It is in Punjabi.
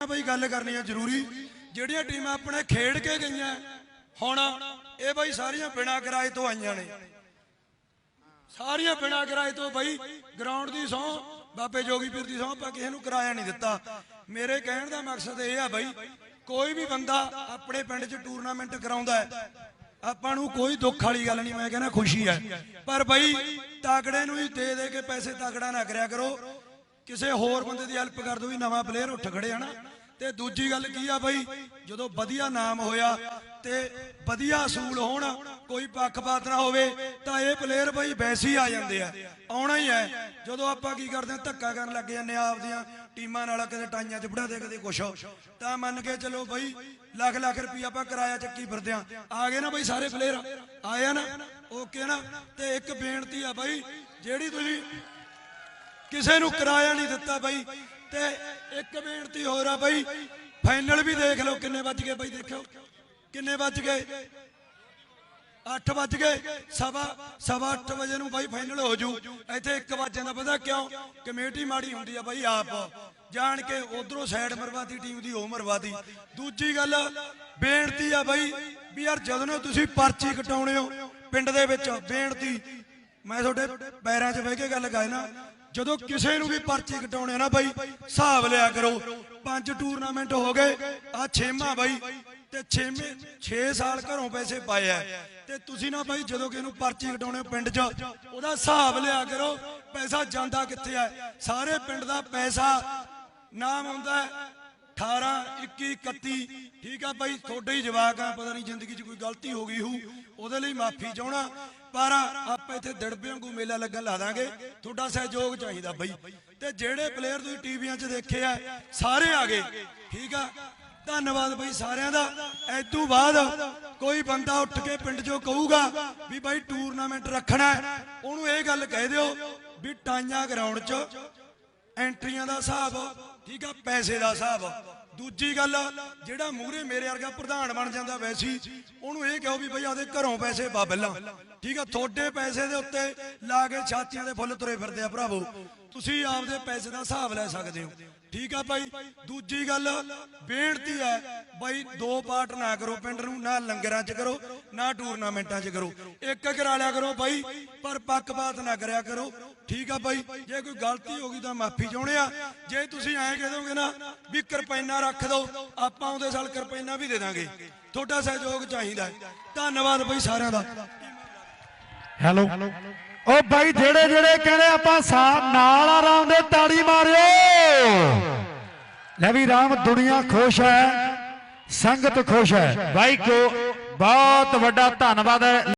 ਬਈ ਗੱਲ ਕਰਨੀ ਆ ਜ਼ਰੂਰੀ। ਜਿਹੜੀਆਂ ਟੀਮਾਂ ਆਪਣੇ ਖੇਡ ਕੇ ਗਈਆਂ, ਹੁਣ ਇਹ ਬਈ ਸਾਰੀਆਂ ਬਿਨਾਂ ਕਿਰਾਏ ਤੋਂ ਆਈਆਂ ਨੇ। ਸਾਰੀਆਂ ਬਿਨਾਂ ਕਿਰਾਏ ਤੋਂ ਬਈ ਗਰਾਊਂਡ ਦੀ ਸੌ ਬਾਬੇ ਜੋਗੀ ਦੀ ਸੌ ਆਪਾਂ ਕਿਸੇ ਨੂੰ ਕਿਰਾਇਆ ਨਹੀਂ ਦਿੱਤਾ। ਮੇਰੇ ਕਹਿਣ ਦਾ ਮਕਸਦ ਇਹ ਆ ਬਈ, ਕੋਈ ਵੀ ਬੰਦਾ ਆਪਣੇ ਪਿੰਡ 'ਚ ਟੂਰਨਾਮੈਂਟ ਕਰਾਉਂਦਾ ਹੈ, ਆਪਾਂ ਨੂੰ ਕੋਈ ਦੁੱਖ ਵਾਲੀ ਗੱਲ ਨਹੀਂ, ਮੈਂ ਕਹਿੰਦਾ ਖੁਸ਼ੀ ਹੈ। ਪਰ ਬਈ ਤਾਕੜੇ ਨੂੰ ਹੀ ਦੇ ਦੇ ਕੇ ਪੈਸੇ ਤਾਕੜਾ ਨਾ ਕਰਿਆ ਕਰੋ। ਕਿਸੇ ਹੋਰ ਬੰਦੇ ਦੀ ਹੈਲਪ ਕਰ ਦੋ ਵੀ ਨਵਾਂ ਪਲੇਅਰ ਉੱਠ ਖੜੇ ਹਨਾ ਤੇ ਦੂਜੀ ਗੱਲ ਕੀ ਆ ਬਈ, ਜਦੋਂ ਵਧੀਆ ਨਾਮ ਹੋਇਆ ਤੇ ਵਧੀਆ ਅਸੂਲ ਹੋਣ, ਕੋਈ ਪੱਖਪਾਤ ਨਾ ਹੋਵੇ, ਤਾਂ ਇਹ ਪਲੇਅਰ ਬਈ ਵੈਸੇ ਹੀ ਆ ਜਾਂਦੇ ਆ। ਆਉਣਾ ਹੀ ਹੈ। ਜਦੋਂ ਆਪਾਂ ਕੀ ਕਰਦੇ ਹਾਂ, ਧੱਕਾ ਕਰਨ ਲੱਗ ਜਾਂਦੇ ਆ ਆਪਦੀਆਂ ਟੀਮਾਂ ਨਾਲ ਕਦੇ ਟਾਈਆਂ 'ਚ ਵੜਾ ਦੇ, ਕਦੇ ਕੁਛ। ਤਾਂ ਮੰਨ ਕੇ ਚਲੋ ਬਈ, ਲੱਖ ਲੱਖ ਰੁਪਈਆ ਆਪਾਂ ਕਿਰਾਇਆ ਚੱਕੀ ਫਿਰਦੇ ਆ ਆ ਗਏ ਨਾ ਬਈ ਸਾਰੇ ਪਲੇਅਰ ਆਏ ਆ ਨਾ ਓਕੇ ਨਾ? ਤੇ ਇੱਕ ਬੇਨਤੀ ਆ ਬਈ, ਜਿਹੜੀ ਤੁਸੀਂ ਕਿਸੇ ਨੂੰ ਕਿਰਾਇਆ ਨਹੀਂ ਦਿੱਤਾ ਬਾਈ। ਤੇ ਇੱਕ ਬੇਨਤੀ ਹੋਰ ਆ ਬਾਈ, ਫਾਈਨਲ ਵੀ ਦੇਖ ਲਓ ਕਿੰਨੇ ਵੱਜ ਗਏ ਬਾਈ, ਦੇਖਿਓ। ਕਿੰਨੇ ਵੱਜ ਗਏ? 8 ਵੱਜ ਗਏ। ਸਵਾ ਸਵਾ 8 ਵਜੇ ਨੂੰ ਬਾਈ ਫਾਈਨਲ ਹੋ ਜੂ। ਇੱਥੇ 1 ਵਜੇ ਦਾ ਪਤਾ ਕਿਉਂ? ਕਮੇਟੀ ਮਾੜੀ ਹੁੰਦੀ ਆ ਬਾਈ ਆਪ। ਜਾਣ ਕੇ ਉਧਰੋਂ ਸਾਈਡ ਮਰਵਾਤੀ, ਟੀਮ ਦੀ ਉਹ ਮਰਵਾਤੀ। ਦੂਜੀ ਗੱਲ, ਬੇਨਤੀ ਆ ਬਾਈ ਵੀ ਯਾਰ ਜਦੋਂ ਤੁਸੀਂ ਪਰਚੀ ਕਟਾਉਣੇ ਹੋ ਪਿੰਡ ਦੇ ਵਿੱਚ, ਬੇਨਤੀ ਮੈਂ ਤੁਹਾਡੇ ਪੈਰਾਂ 'ਚ ਬਹਿ ਕੇ ਗੱਲ ਕਰਾਂ ਨਾ, ਜਦੋਂ ਕਿਸੇ ਨੂੰ ਵੀ ਪਰਚੀ ਕਟਾਉਣੇ ਨਾ ਬਾਈ, ਹਿਸਾਬ ਲਿਆ ਕਰੋ। ਪੰਜ ਟੂਰਨਾਮੈਂਟ ਹੋ ਗਏ ਆ ਛੇਵਾਂ ਬਾਈ, ਤੇ ਛੇਵੇਂ 6 ਸਾਲ ਘਰੋਂ ਪੈਸੇ ਪਾਏ ਆ। ਤੇ ਤੁਸੀਂ ਨਾ ਬਾਈ, ਜਦੋਂ ਕਿਸੇ ਨੂੰ ਪਰਚੀ ਕਟਾਉਣੇ ਪਿੰਡ 'ਚ, ਉਹਦਾ ਹਿਸਾਬ ਲਿਆ ਕਰੋ, ਪੈਸਾ ਜਾਂਦਾ ਕਿੱਥੇ ਆ? ਸਾਰੇ ਪਿੰਡ ਦਾ ਪੈਸਾ, ਨਾਮ ਹੁੰਦਾ ਹੈ 18 21 31 ਠੀਕ ਆ ਬਾਈ ਤੁਹਾਡੇ ਹੀ ਜਵਾਕ ਆ, ਪਤਾ ਨਹੀਂ ਜ਼ਿੰਦਗੀ 'ਚ ਕੋਈ ਗਲਤੀ ਹੋ ਗਈ ਹੋਊ, ਉਹਦੇ ਲਈ ਮਾਫੀ ਚਾਹਣਾ ਪਰ ਆਪਾਂ ਇੱਥੇ ਦੜਬੇ ਵਾਂਗੂ ਮੇਲਾ ਲੱਗਣ ਲਾ ਦਾਂਗੇ, ਤੁਹਾਡਾ ਸਹਿਯੋਗ ਚਾਹੀਦਾ ਬਾਈ ਤੇ ਜਿਹੜੇ ਪਲੇਅਰ ਤੁਸੀਂ ਟੀਵੀਆਂ 'ਚ ਦੇਖੇ ਆ, ਸਾਰੇ ਆ ਗਏ, ਠੀਕ ਆ? ਧੰਨਵਾਦ ਬਾਈ ਸਾਰਿਆਂ ਦਾ। ਐਦੋਂ ਬਾਅਦ ਕੋਈ ਬੰਦਾ ਉੱਠ ਕੇ ਪਿੰਡ 'ਚੋਂ ਕਹੂਗਾ ਵੀ ਬਾਈ ਟੂਰਨਾਮੈਂਟ ਰੱਖਣਾ ਉਹਨੂੰ ਇਹ ਗੱਲ ਕਹਿ ਦਿਓ ਵੀ ਟਾਈਆਂ ਗਰਾਊਂਡ 'ਚ ਐਂਟਰੀਆਂ ਦਾ ਹਿਸਾਬ, ਠੀਕ ਆ, ਪੈਸੇ ਦਾ ਹਿਸਾਬ। ਦੂਜੀ ਗੱਲ, ਜਿਹੜਾ ਮੂਹਰੇ ਮੇਰੇ ਵਰਗਾ ਪ੍ਰਧਾਨ ਬਣ ਜਾਂਦਾ ਵੈਸੀ, ਉਹਨੂੰ ਇਹ ਕਹੋ ਵੀ ਬਈ ਆਦੇ ਘਰੋਂ ਪੈਸੇ ਬਾਬਲਾਂ ਠੀਕ ਆ, ਤੁਹਾਡੇ ਪੈਸੇ ਦੇ ਉੱਤੇ ਲਾ ਕੇ ਛਾਤੀਆਂ ਦੇ ਫੁੱਲ ਤੁਰੇ ਫਿਰਦੇ ਆ ਭਰਾਵੋ। ਤੁਸੀਂ ਆਪਦੇ ਪੈਸੇ ਦਾ ਹਿਸਾਬ ਲੈ ਸਕਦੇ ਹੋ। ਠੀਕ ਆ ਭਾਈ ਦੂਜੀ ਗੱਲ, ਬੇਨਤੀ ਹੈ, ਬਾਈ ਦੋ ਪਾਰਟ ਨਾ ਕਰੋ ਪਿੰਡ ਨੂੰ, ਨਾ ਲੰਗਰਾਂ 'ਚ ਕਰੋ, ਨਾ ਟੂਰਨਾਮੈਂਟਾਂ 'ਚ ਕਰੋ। ਇੱਕ ਕਰਾ ਲਿਆ ਕਰੋ ਭਾਈ ਪਰ ਪੱਕਪਾਤ ਨਾ ਕਰਿਆ ਕਰੋ। ਠੀਕ ਆ ਬਾਈ ਜੇ ਕੋਈ ਗਲਤੀ ਹੋ ਗਈ ਤਾਂ ਮਾਫੀ ਚਾਹੁੰਦੇ ਆ। ਜੇ ਤੁਸੀਂ ਐਂ ਕਹਿ ਦੋਗੇ ਨਾ ਵੀ ਕਿਰਪਾਈਨਾ ਰੱਖ ਦਿਓ ਆਪਾਂ ਉਹਦੇ ਸਾਲ ਕਿਰਪਾਈਨਾ ਵੀ ਦੇ ਦਾਂਗੇ। ਤੁਹਾਡਾ ਸਹਿਯੋਗ ਚਾਹੀਦਾ ਹੈ। ਧੰਨਵਾਦ ਬਾਈ ਸਾਰਿਆਂ ਦਾ। ਹੈਲੋ। ਉਹ ਬਾਈ ਜਿਹੜੇ ਜਿਹੜੇ ਕਹਿੰਦੇ ਆਪਾਂ ਸਾਹ ਨਾਲ ਆਰਾਮ ਦੇ ਤਾੜੀ ਮਾਰਿਓ। ਲੈ ਵੀ ਰਾਮ ਦੁਨੀਆ ਖੁਸ਼ ਹੈ ਸੰਗਤ ਖੁਸ਼ ਹੈ। ਬਾਈ ਕੋ ਬਹੁਤ ਵੱਡਾ ਧੰਨਵਾਦ ਹੈ।